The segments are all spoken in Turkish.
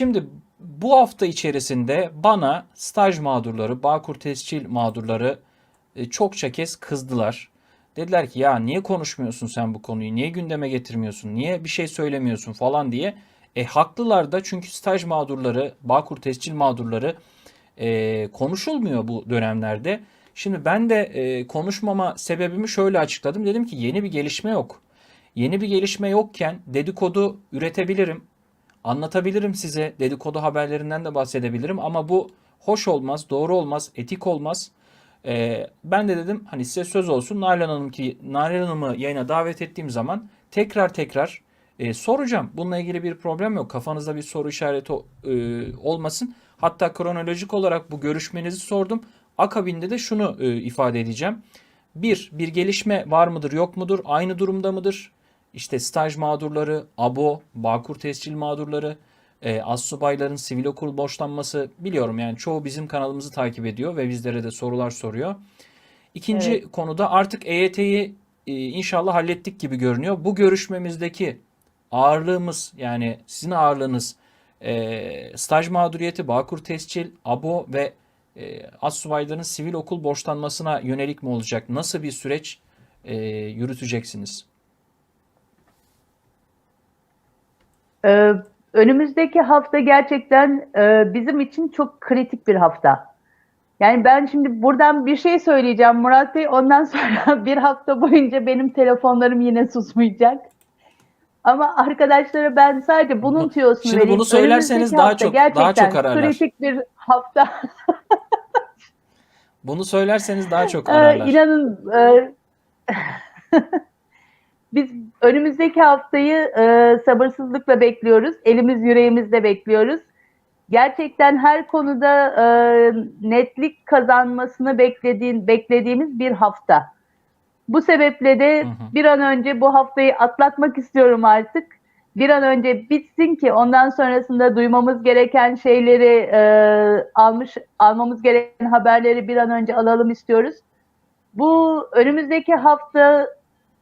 Şimdi bu hafta içerisinde bana staj mağdurları, Bağkur tescil mağdurları e, çokça kez kızdılar. Dediler ki ya niye konuşmuyorsun sen bu konuyu? Niye gündeme getirmiyorsun? Niye bir şey söylemiyorsun falan diye. E haklılar da çünkü staj mağdurları, Bağkur tescil mağdurları e, konuşulmuyor bu dönemlerde. Şimdi ben de e, konuşmama sebebimi şöyle açıkladım. Dedim ki yeni bir gelişme yok. Yeni bir gelişme yokken dedikodu üretebilirim. Anlatabilirim size. Dedikodu haberlerinden de bahsedebilirim ama bu hoş olmaz, doğru olmaz, etik olmaz. Ee, ben de dedim hani size söz olsun Nalan Hanım ki Nalan Hanım'ı yayına davet ettiğim zaman tekrar tekrar e, soracağım. Bununla ilgili bir problem yok. Kafanızda bir soru işareti e, olmasın. Hatta kronolojik olarak bu görüşmenizi sordum. Akabinde de şunu e, ifade edeceğim. Bir, bir gelişme var mıdır yok mudur? Aynı durumda mıdır? İşte staj mağdurları, ABO, Bağkur tescil mağdurları, e, astsubayların sivil okul borçlanması biliyorum yani çoğu bizim kanalımızı takip ediyor ve bizlere de sorular soruyor. İkinci Evet. konuda artık EYT'yi e, inşallah hallettik gibi görünüyor. Bu görüşmemizdeki ağırlığımız yani sizin ağırlığınız e, staj mağduriyeti, Bağkur tescil, ABO ve e, astsubayların sivil okul borçlanmasına yönelik mi olacak? Nasıl bir süreç e, yürüteceksiniz? Ee, önümüzdeki hafta gerçekten e, bizim için çok kritik bir hafta. Yani ben şimdi buradan bir şey söyleyeceğim Murat Bey. Ondan sonra bir hafta boyunca benim telefonlarım yine susmayacak. Ama arkadaşlara ben sadece bunun Bu- tüyosunu Şimdi vereyim. bunu söylerseniz daha çok- daha çok ararlar. kritik bir hafta. Bunu söylerseniz daha çok Ee, ararlar. inanın e, biz önümüzdeki haftayı e, sabırsızlıkla bekliyoruz. Elimiz yüreğimizle bekliyoruz. Gerçekten her konuda e, netlik kazanmasını beklediğin, beklediğimiz bir hafta. Bu sebeple de Hı hı. bir an önce bu haftayı atlatmak istiyorum artık. Bir an önce bitsin ki ondan sonrasında duymamız gereken şeyleri e, almış almamız gereken haberleri bir an önce alalım istiyoruz. Bu önümüzdeki hafta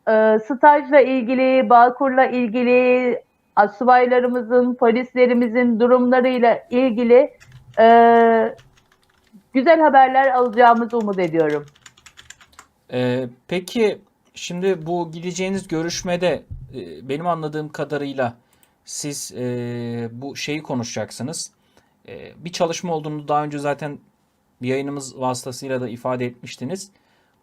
e, stajla ilgili, Bağkur'la ilgili, asubaylarımızın, polislerimizin durumlarıyla ilgili e, güzel haberler alacağımızı umut ediyorum. Ee, peki şimdi bu gideceğiniz görüşmede e, benim anladığım kadarıyla siz e, bu şeyi konuşacaksınız. E, bir çalışma olduğunu daha önce zaten bir yayınımız vasıtasıyla da ifade etmiştiniz.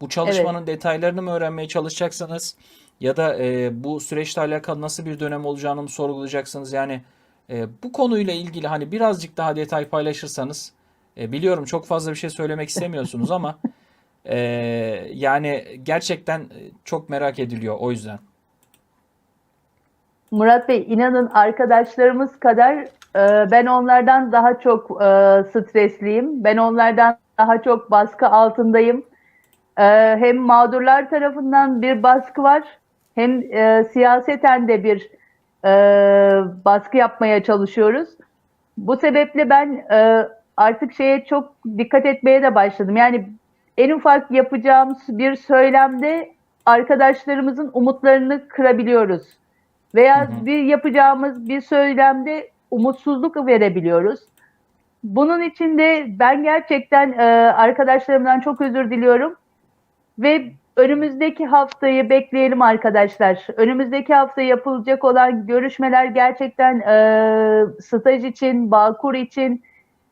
Bu çalışmanın detaylarını mı öğrenmeye çalışacaksınız? Ya da e, bu süreçle alakalı nasıl bir dönem olacağını mı sorgulayacaksınız? Yani e, bu konuyla ilgili hani birazcık daha detay paylaşırsanız e, biliyorum çok fazla bir şey söylemek istemiyorsunuz ama e, yani gerçekten e, çok merak ediliyor o yüzden. Murat Bey inanın arkadaşlarımız kadar e, ben onlardan daha çok e, stresliyim. Ben onlardan daha çok baskı altındayım. E, hem mağdurlar tarafından bir baskı var hem e, siyaseten de bir e, baskı yapmaya çalışıyoruz. Bu sebeple ben e, artık şeye çok dikkat etmeye de başladım. Yani en ufak yapacağım bir söylemde arkadaşlarımızın umutlarını kırabiliyoruz. Veya Hı hı. bir yapacağımız bir söylemde umutsuzluk verebiliyoruz. Bunun için de ben gerçekten e, arkadaşlarımdan çok özür diliyorum. Ve önümüzdeki haftayı bekleyelim arkadaşlar. Önümüzdeki hafta yapılacak olan görüşmeler gerçekten e, staj için, Bağkur için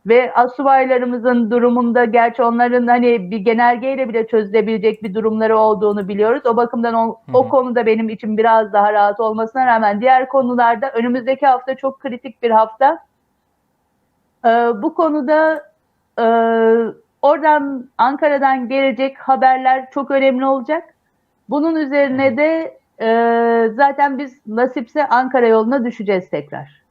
ve asubaylarımızın durumunda gerçi onların hani bir genelgeyle bile çözülebilecek bir durumları olduğunu biliyoruz. O bakımdan o, o konuda benim için biraz daha rahat olmasına rağmen diğer konularda önümüzdeki hafta çok kritik bir hafta. Ee, bu konuda e, oradan Ankara'dan gelecek haberler çok önemli olacak. Bunun üzerine de e, zaten biz nasipse Ankara yoluna düşeceğiz tekrar.